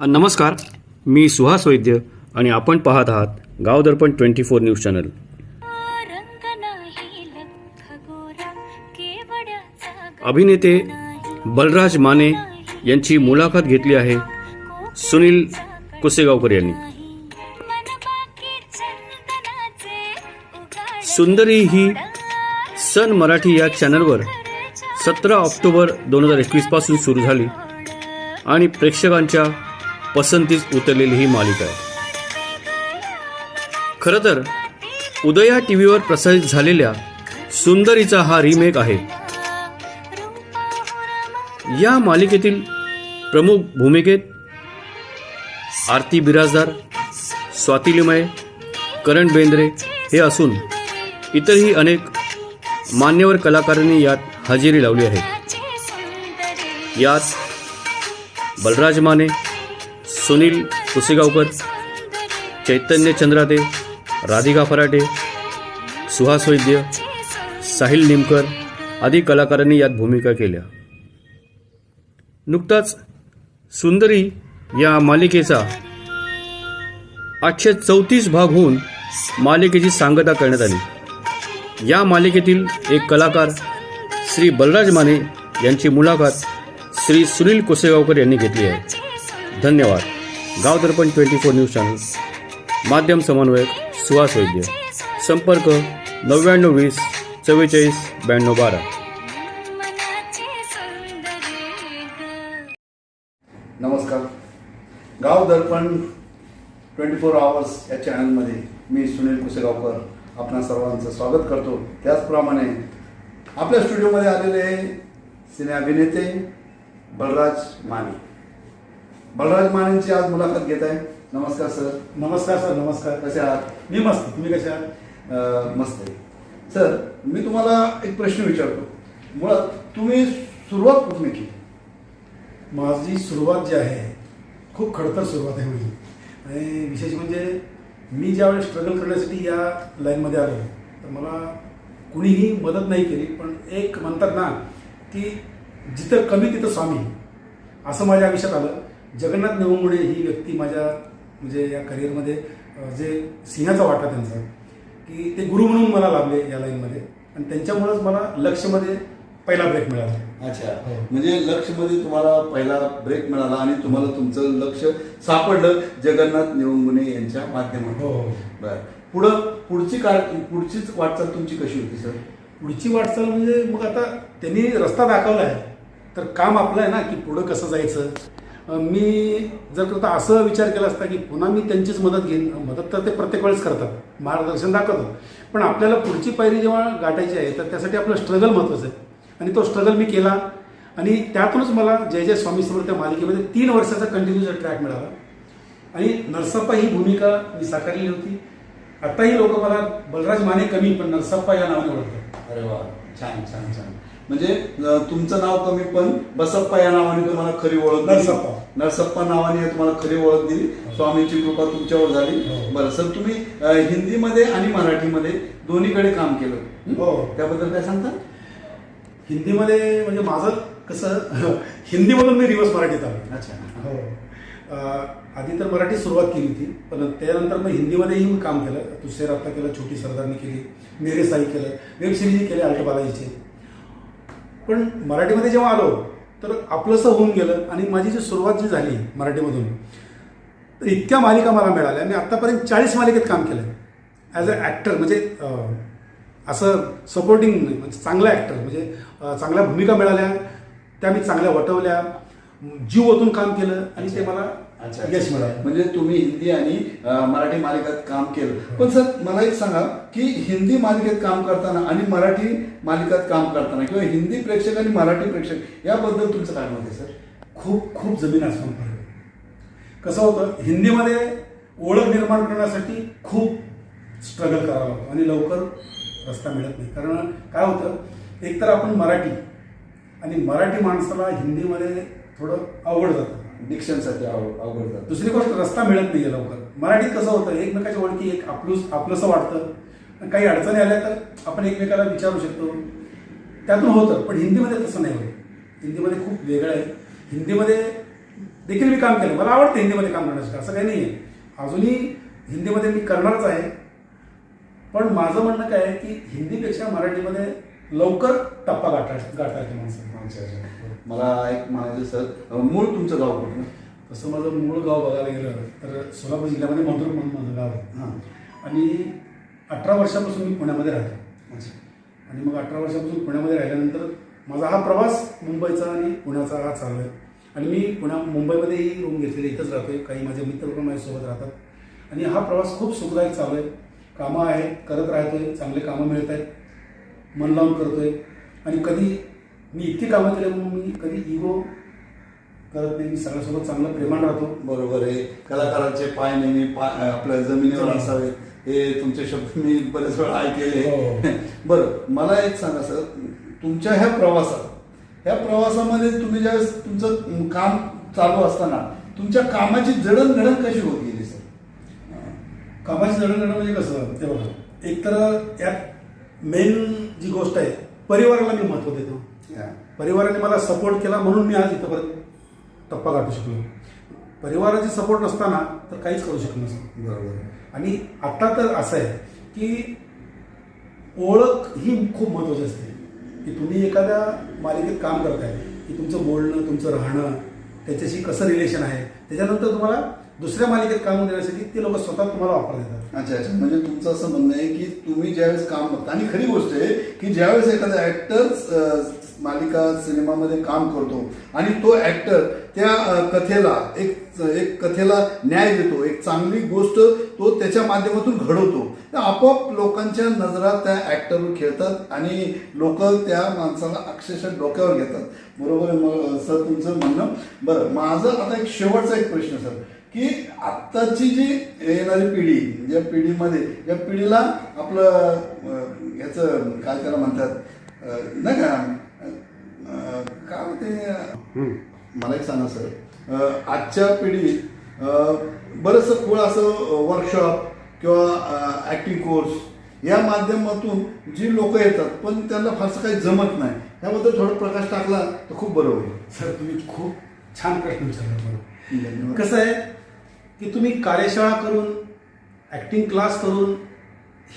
नमस्कार. मी सुहास वैद्य आणि आपण पाहत आहात Gav Darpan twenty four news channel. अभिनेते बलराज माने यांची मुलाखत घेतली आहे सुनील कुसेगावकर यांनी. सुंदरी ही सन मराठी या चॅनलवर सतरा ऑक्टोबर दोन हजार एकवीसपासून सुरू झाली आणि प्रेक्षकांच्या पसंतीस उतरलेली ही मालिका आहे. खरं तर उदया टी व्हीवर प्रसारित झालेल्या सुंदरीचा हा रिमेक आहे. या मालिकेतील प्रमुख भूमिकेत आरती बिराजदार स्वातिलिमय करण बेंद्रे हे असून इतरही अनेक मान्यवर कलाकारांनी यात हजेरी लावली आहे. यात बलराज माने सुनील कुसेगावकर चैतन्य चंद्राते राधिका फराटे सुहास वैद्य साहिल निमकर आदी कलाकारांनी यात भूमिका केल्या. नुकताच सुंदरी या मालिकेचा आठशे चौतीस भाग होऊन मालिकेची सांगता करण्यात आली. या मालिकेतील एक कलाकार श्री बलराज माने यांची मुलाखत श्री सुनील कोसेगावकर यांनी घेतली आहे. धन्यवाद. Gav Darpan twenty four news channel माध्यम समन्वयक सुहास वैद्य. संपर्क नव्याण्णव वीस चव्वेचाळीस ब्याण्णव बारा. नमस्कार. गाव दर्पण ट्वेंटी फोर आवर्स या चॅनलमध्ये मी सुनील कुसेगावकर आपणा सर्वांचं स्वागत करतो. त्याचप्रमाणे आपल्या स्टुडिओमध्ये आलेले सिने अभिनेते बलराज माने. बलराज मानेंची आज मुलाखत घेत आहे. नमस्कार सर. नमस्कार सर. नमस्कार. कसे आहात? मी मस्त. तुम्ही कशा आहात? मस्त आहे. सर मी तुम्हाला एक प्रश्न विचारतो. मुळात तुम्ही सुरुवात कुठून केली? माझी सुरुवात जी आहे खूप खडतर सुरुवात आहे माझी. आणि विशेष म्हणजे मी ज्यावेळेस स्ट्रगल करण्यासाठी या लाईनमध्ये आलो तर मला कुणीही मदत नाही केली पण एक म्हणतात ना की जिथं कमी तिथं स्वामी. असं माझ्या आयुष्यात आलं. जगन्नाथ नेवमुळे ही व्यक्ती माझ्या म्हणजे या करिअरमध्ये जे सिंहाचा वाटा त्यांचा की ते गुरु म्हणून मला लाभले या लाईनमध्ये आणि त्यांच्यामुळेच मला लक्षमध्ये पहिला ब्रेक मिळाला. अच्छा. हो. म्हणजे लक्षमध्ये तुम्हाला पहिला ब्रेक मिळाला आणि तुम्हाला तुमचं लक्ष सापडलं जगन्नाथ निवंगुणे यांच्या माध्यमातून. हो हो. बर. पुढं पुढची काय पुढचीच वाटचाल तुमची कशी होती सर? पुढची वाटचाल म्हणजे मग आता त्यांनी रस्ता दाखवला आहे तर काम आपलं आहे ना की पुढं कसं जायचं? मी जर करता असं विचार केला असता की पुन्हा मी त्यांचीच मदत घेईन मदत तर ते प्रत्येक वेळेस करतात मार्गदर्शन दाखवतात. पण आपल्याला पुढची पायरी जेव्हा गाठायची आहे तर त्यासाठी आपलं स्ट्रगल महत्त्वाचं आहे. आणि तो स्ट्रगल मी केला. आणि त्यातूनच मला जय जय स्वामी समर्थ त्या मालिकेमध्ये तीन वर्षाचा कंटिन्यूचा ट्रॅक मिळाला. आणि नरसप्पा ही भूमिका मी साकारलेली होती. आताही लोक मला बलराज माने कमी पण नरसप्पा या नावाने ओळखतात. अरे वा छान छान छान. म्हणजे तुमचं नाव कमी पण बसप्पा या नावाने तुम्हाला खरी ओळख. नरसप्पा. नरसप्पा नावाने तुम्हाला खरी ओळख दिली स्वामींची कृपा तुमच्यावर झाली हो. बरं सर तुम्ही हिंदीमध्ये आणि मराठीमध्ये दोन्हीकडे काम केलं हं? हो. त्याबद्दल काय सांगता हिंदीमध्ये म्हणजे माझं कसं हिंदीमधून मी रिवर्स मराठीत आलो अच्छा हो आधी तर मराठी सुरुवात केली होती पण त्यानंतर मग हिंदीमध्येही मी काम केलं तुझे रत्ता केलं छोटी सरदारनी केली मेरे साई केलं वेब सिरीजही केले अल्ट बालाजीचे पण मराठीमध्ये जेव्हा आलो तर आपलंसं होऊन गेलं आणि माझी जी सुरुवात जी झाली मराठीमधून तर इतक्या मालिका मला मिळाल्या. मी आत्तापर्यंत चाळीस मालिकेत काम केलं ॲज अ ॲक्टर म्हणजे असं सपोर्टिंग म्हणजे चांगला ॲक्टर म्हणजे चांगल्या भूमिका मिळाल्या त्या मी चांगल्या वटवल्या जीव ओतून काम केलं आणि ते मला अच्छा यश मिळालं म्हणजे तुम्ही हिंदी आणि मराठी मालिकेत काम केलं. पण सर मला एक सांगा की हिंदी मालिकेत काम करताना आणि मराठी मालिकेत काम करताना किंवा हिंदी प्रेक्षक आणि मराठी प्रेक्षक याबद्दल तुमचं काय मत आहे सर? खूप खूप जमीन आसमान फरक. कसं होतं हिंदीमध्ये ओळख निर्माण करण्यासाठी खूप स्ट्रगल करावं लागतं आणि लवकर रस्ता मिळत नाही. कारण काय होतं एकतर आपण मराठी आणि मराठी माणसाला हिंदीमध्ये थोडं अवघड जातं. डिक्शनसाठी अवघड अवघड जातं. दुसरी गोष्ट रस्ता मिळत नाही आहे लवकर. मराठीत कसं होतं एकमेकाच्या ओळखी एक आपलूस आपलंसं वाटतं. काही अडचणी आल्या तर आपण एकमेकाला विचारू शकतो. त्यातून होतं पण हिंदीमध्ये तसं नाही होत. हिंदीमध्ये खूप वेगळं आहे. हिंदीमध्ये देखील मी काम केलं. मला आवडतं हिंदीमध्ये काम करण्याचं. असं काही नाही आहे अजूनही हिंदीमध्ये मी करणारच आहे. पण माझं म्हणणं काय आहे की हिंदीपेक्षा मराठीमध्ये लवकर टप्पा गाठा गाठता येते अच्छा मला एक म्हणायचं सर मूळ तुमचं गाव कुठलं तसं माझं मूळ गाव बघायला गेलं तर सोलापूर जिल्ह्यामध्ये मधुर म्हणून माझं गाव आहे. हां. आणि अठरा वर्षापासून मी पुण्यामध्ये राहतो. आणि मग अठरा वर्षापासून पुण्यामध्ये राहिल्यानंतर माझा हा प्रवास मुंबईचा आणि पुण्याचा हा चालू आहे आणि मी पुण्या मुंबईमध्येही रूम घेतलेली इथंच राहतोय. काही माझे मित्र पण माझ्यासोबत राहतात. आणि हा प्रवास खूप सुखदायक चालू आहे. कामं आहेत करत राहतोय चांगले कामं मिळत आहेत. मन लावून करतोय. आणि कधी मी इतकी कामं केली म्हणून मी कधी इगो करत नाही. मी सगळ्यासोबत चांगलं प्रेमान राहतो. बरोबर आहे. कलाकारांचे पाय नेहमी पाय आपल्या जमिनीवर हो. असावेत हे तुमचे शब्द मी बरेच वेळा ऐकलेले. हो. बरं मला एक सांगा सर. तुमच्या ह्या प्रवासात ह्या प्रवासामध्ये तुम्ही ज्यावेळेस तुमचं काम चालू असताना तुमच्या कामाची जडणघडण कशी होत गेली सर? कामाची जडणघडण म्हणजे कसं? ते बघा एक तर यात मेन जी गोष्ट आहे परिवाराला मी महत्त्व देतो. परिवाराने मला सपोर्ट केला म्हणून मी आज इथंपर्यंत टप्पा गाठू शकलो. परिवाराची सपोर्ट नसताना तर काहीच करू शकलो नसतो. बरोबर. आणि आता तर असं आहे की ओळख ही खूप महत्वाची असते. की तुम्ही एखाद्या मालिकेत काम करताय की तुमचं बोलणं तुमचं राहणं त्याच्याशी कसं रिलेशन आहे त्याच्यानंतर तुम्हाला दुसऱ्या मालिकेत काम देण्यासाठी ते लोक स्वतः तुम्हाला ऑफर देतात. अच्छा अच्छा. म्हणजे तुमचं असं म्हणणं आहे की तुम्ही ज्यावेळेस काम करता आणि खरी गोष्ट आहे की ज्यावेळेस एखादा ऍक्टर मालिका सिनेमामध्ये काम करतो आणि तो ऍक्टर त्या कथेला एक एक कथेला न्याय देतो एक चांगली गोष्ट तो त्याच्या माध्यमातून घडवतो तर आपोआप लोकांच्या नजरात त्या ऍक्टरवर खेळतात आणि लोक त्या माणसाला अक्षरशः डोक्यावर घेतात. बरोबर आहे मग सर तुमचं म्हणणं? बरं माझं आता एक शेवटचा एक प्रश्न सर. की आत्ताची जी येणारी पिढी या पिढीमध्ये या पिढीला आपलं याचं काय त्याला म्हणतात नाही का काय म्हणते मला एक सांगा सर. आजच्या पिढीत बरंचसं खूळ असं वर्कशॉप किंवा ऍक्टिंग कोर्स या माध्यमातून जी लोक येतात पण त्यांना फारसं काही जमत नाही. त्याबद्दल थोडा प्रकाश टाकला तर खूप बरं होईल. सर तुम्ही खूप छान प्रश्न विचारला बरोबर धन्यवाद. कसं आहे की तुम्ही कार्यशाळा करून ॲक्टिंग क्लास करून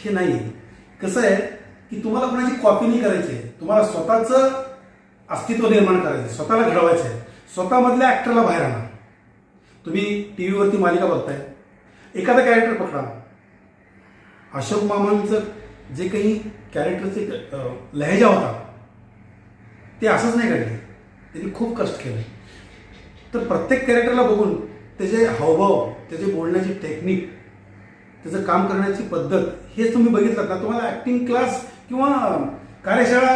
हे नाही. कसं आहे की तुम्हाला कोणाची कॉपी नाही करायची. आहे तुम्हाला स्वतःचं अस्तित्व निर्माण करायचं आहे. स्वतःला घडवायचं आहे. स्वतःमधल्या ॲक्टरला बाहेर आणा. तुम्ही टी व्हीवरती मालिका बघताय. एखादा कॅरेक्टर पकडा. अशोक मामांचं जे काही कॅरेक्टरचे लहेजा होता ते असंच नाही घडले त्यांनी खूप कष्ट केले. तर प्रत्येक कॅरेक्टरला बघून त्याचे हावभाव त्याचे बोलण्याची टेक्निक त्याचं काम करण्याची पद्धत हे तुम्ही बघितलं का? तुम्हाला ऍक्टिंग क्लास किंवा कार्यशाळा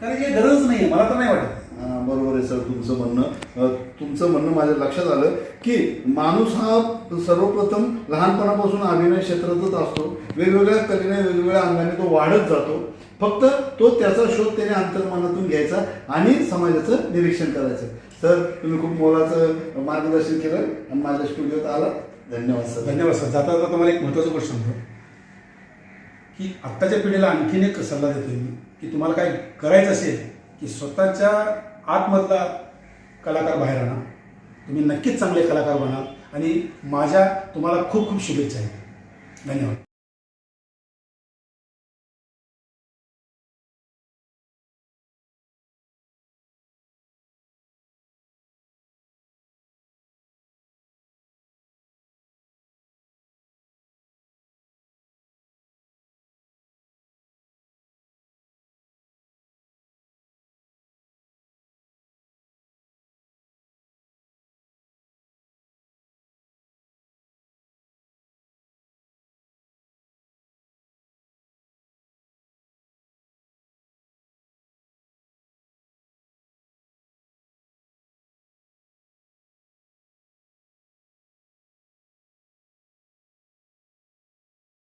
करायची गरज नाही मला तर नाही वाटत. बरोबर आहे सर तुमचं म्हणणं. तुमचं म्हणणं माझ्या लक्षात आलं की माणूस हा सर्वप्रथम लहानपणापासून अभिनय क्षेत्रातच असतो. वेगवेगळ्या कलेने वेगवेगळ्या अंगाने तो वाढत जातो. फक्त तो त्याचा शोध त्याने अंतर्मनातून घ्यायचा आणि समाजाचं निरीक्षण करायचं. सर तुम्ही खूप मोलाचं मार्गदर्शन केलं आणि माझ्या स्टुडिओत आला धन्यवाद सर. धन्यवाद सर. जाता जाता तुम्हाला एक महत्वाचं गोष्ट सांगतो की आत्ताच्या पिढीला आणखीन एक सल्ला देतोय मी की तुम्हाला काय करायचं असेल की स्वतःच्या आतमधला कलाकार बाहेर आणा. तुम्ही नक्कीच चांगले कलाकार बनाल. आणि माझ्या तुम्हाला खूप खूप शुभेच्छा आहेत. धन्यवाद.